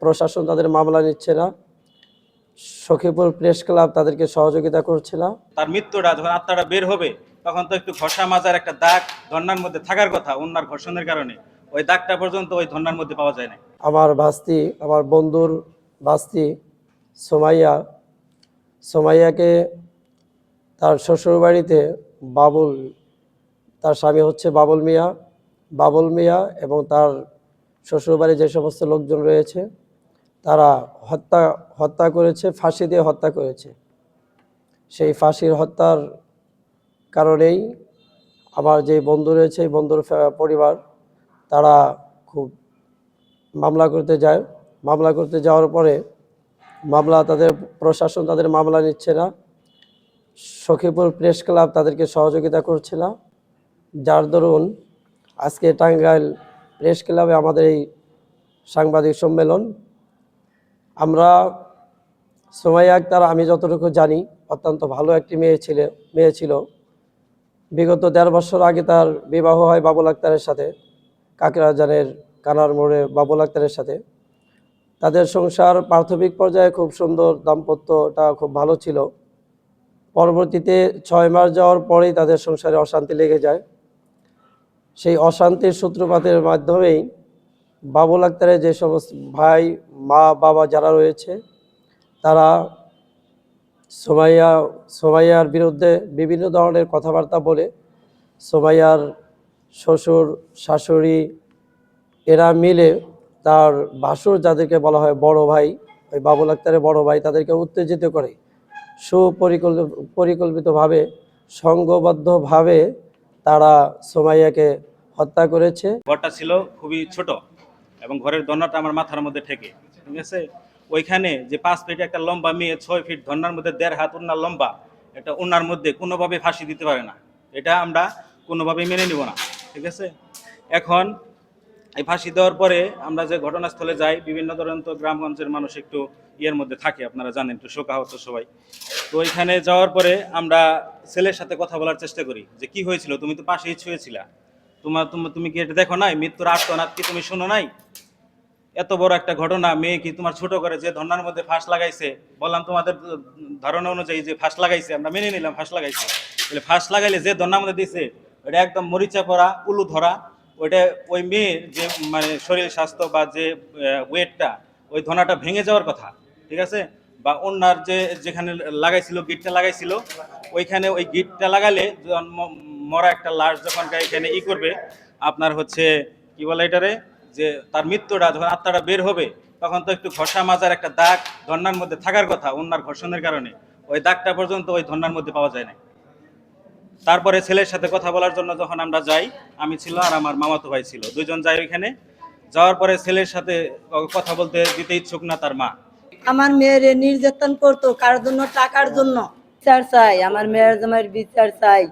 প্রশাসন তাদের মামলা নিচ্ছে না। সখীপুর প্রেস ক্লাব তাদেরকে সহযোগিতা করছে না। তার মৃত্যুটা যখন আত্মাটা বের হবে তখন তো একটু ঘষা মাজার একটা দাগ ধর্নার মধ্যে থাকার কথা অন্যার ঘর্ষণের কারণে। ওই দাগটা পর্যন্ত ওই ধর্নার মধ্যে পাওয়া যায় না আমার ভাস্তি আমার বন্ধুর ভাস্তি সোমাইয়া সোমাইয়াকে তার শ্বশুরবাড়িতে বাবুল তার স্বামী হচ্ছে বাবুল মিয়া বাবুল মিয়া এবং তার শ্বশুরবাড়ি যে সমস্ত লোকজন রয়েছে তারা হত্যা হত্যা করেছে, ফাঁসি দিয়ে হত্যা করেছে। সেই ফাঁসির হত্যার কারণেই আমার যে বন্ধু রয়েছে বন্ধুর পরিবার, তারা খুব মামলা করতে যায়। মামলা করতে যাওয়ার পরে মামলা তাদের, প্রশাসন তাদের মামলা নিচ্ছে না। সখীপুর প্রেস ক্লাব তাদেরকে সহযোগিতা করছে না। যার দরুন আজকে টাঙ্গাইল প্রেস ক্লাবে আমাদের এই সাংবাদিক সম্মেলন আমরা সোমাইয়া আক্তার, আমি যতটুকু জানি, অত্যন্ত ভালো একটি মেয়ে ছিল মেয়ে ছিল। বিগত দেড় বছর আগে তার বিবাহ হয় বাবুল আক্তারের সাথে কাকরাজানের কানার মোড়ে বাবুল আক্তারের সাথে। তাদের সংসার প্রাথমিক পর্যায়ে খুব সুন্দর, দাম্পত্যটা খুব ভালো ছিল। পরবর্তীতে ছয় মাস যাওয়ার পরেই তাদের সংসারে অশান্তি লেগে যায়। সেই অশান্তির সূত্রপাতের মাধ্যমেই বাবুল আক্তারের যে সমস্ত ভাই, মা, বাবা যারা রয়েছে, তারা সোমাইয়া, সোমাইয়ার বিরুদ্ধে বিভিন্ন ধরনের কথাবার্তা বলে সোমাইয়ার শ্বশুর, শাশুড়ি, এরা মিলে তার ভাসুর যাদেরকে বলা হয় বড় ভাই, ওই বাবুল আক্তারের বড় ভাই, তাদেরকে উত্তেজিত করে সুপরিকল্পিত পরিকল্পিতভাবে সংঘবদ্ধভাবে তারা সোমাইয়াকে হত্যা করেছে। ঘরটা ছিল খুবই ছোট। এবং ঘরের দন্নাটা আমার মাথার মধ্যে ঠেকে, ঠিক আছে? ওইখানে যে পাঁচ ফিট একটা লম্বা মেয়ে, ছয় ফিট ধন্নার মধ্যে দেড় হাত উন্নার লম্বা একটা উন্নার মধ্যে কোনোভাবে ফাঁসি দিতে পারে না। এটা আমরা কোনোভাবেই মেনে নিব না, ঠিক আছে? এখন এই ফাঁসি দেওয়ার পরে আমরা যে ঘটনাস্থলে যাই, বিভিন্ন ধরনের তো গ্রামগঞ্জের মানুষ একটু ইয়ের মধ্যে থাকে, আপনারা জানেন, একটু শোকাহত সবাই। তো ওইখানে যাওয়ার পরে আমরা ছেলের সাথে কথা বলার চেষ্টা করি, যে কি হয়েছিল? তুমি তো পাশেই ছুঁয়েছিলা তোমার তুমি- কি এটা দেখো নাই? মৃত্যুর আর্তনাদ কি তুমি শুনো নাই? এত বড় একটা ঘটনা, মেয়ে কি তোমার ছোট করে যে ধর্নার মধ্যে ফাঁস লাগাইছে? বললাম তোমাদের ধারণা অনুযায়ী যে ফাঁস লাগাইছে, আমরা মেনে নিলাম ফাঁস লাগাইছে। বলে ফাঁস লাগাইলে যে ধর্নার মধ্যে দিছে ওটা একদম মরিচা পরা উলু ধরা, ওইটা ওই মেয়ের যে মানে শরীর স্বাস্থ্য বা যে ওয়েটটা, ওই ধনাটা ভেঙে যাওয়ার কথা, ঠিক আছে? বা অন্যার যে যেখানে লাগাইছিল, গিটটা লাগাইছিল, ওইখানে ওই গিটটা লাগালে মরা একটা লাশ যখন এখানে ই করবে, আপনার হচ্ছে, কি বলে এটারে? যে তার মৃত্যুটা যখন আত্মাটা বের হবে, তখন তো একটু ঘষা মাজার একটা দাগ ধর্নার মধ্যে থাকার কথা অন্যার ঘর্ষণের কারণে। ওই দাগটা পর্যন্ত ওই ধর্নার মধ্যে পাওয়া যায় না তারপরে ছেলের সাথে কথা বলার জন্য যখন আমরা যাই, আমি ছিল আর আমার মামাতো ভাই ছিল। দুজন যাই ওইখানে। যাওয়ার পরে ছেলের সাথে কথা বলতে দিতে ইচ্ছুক না তার মা। আমার মেয়ের নির্যাতন করতো কার জন্য, টাকার জন্য। বিচার চাই, আমার মেয়ের জামাইয়ের বিচার চাই।